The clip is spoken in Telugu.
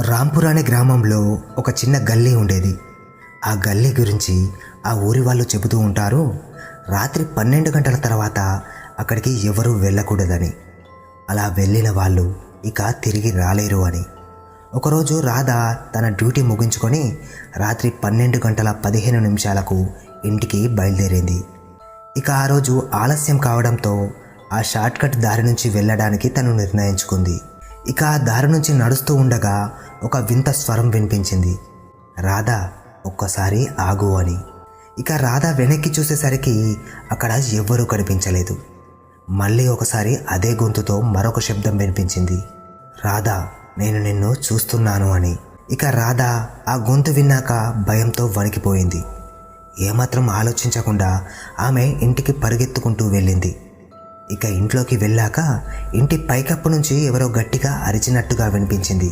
రాంపూర్ అనే గ్రామంలో ఒక చిన్న గల్లీ ఉండేది. ఆ గల్లీ గురించి ఆ ఊరి వాళ్ళు చెబుతూ ఉంటారు రాత్రి పన్నెండు గంటల తర్వాత అక్కడికి ఎవరూ వెళ్ళకూడదని. అలా వెళ్ళిన వాళ్ళు ఇక తిరిగి రాలేరు అని. ఒకరోజు రాధ తన డ్యూటీ ముగించుకొని రాత్రి పన్నెండు గంటల పదిహేను నిమిషాలకు ఇంటికి బయలుదేరింది. ఇక ఆ రోజు ఆలస్యం కావడంతో ఆ షార్ట్కట్ దారి నుంచి వెళ్ళడానికి తను నిర్ణయించుకుంది. ఇక ఆ దారి నుంచి నడుస్తూ ఉండగా ఒక వింత స్వరం వినిపించింది. రాధా ఒక్కసారి ఆగు అని. ఇక రాధ వెనక్కి చూసేసరికి అక్కడ ఎవ్వరూ కనిపించలేదు. మళ్ళీ ఒకసారి అదే గొంతుతో మరొక శబ్దం వినిపించింది. రాధా నేను నిన్ను చూస్తున్నాను అని. ఇక రాధ ఆ గొంతు విన్నాక భయంతో వణికిపోయింది. ఏమాత్రం ఆలోచించకుండా ఆమె ఇంటికి పరిగెత్తుకుంటూ వెళ్ళింది. ఇక ఇంట్లోకి వెళ్ళాక ఇంటి పైకప్పు నుంచి ఎవరో గట్టిగా అరిచినట్టుగా వినిపించింది.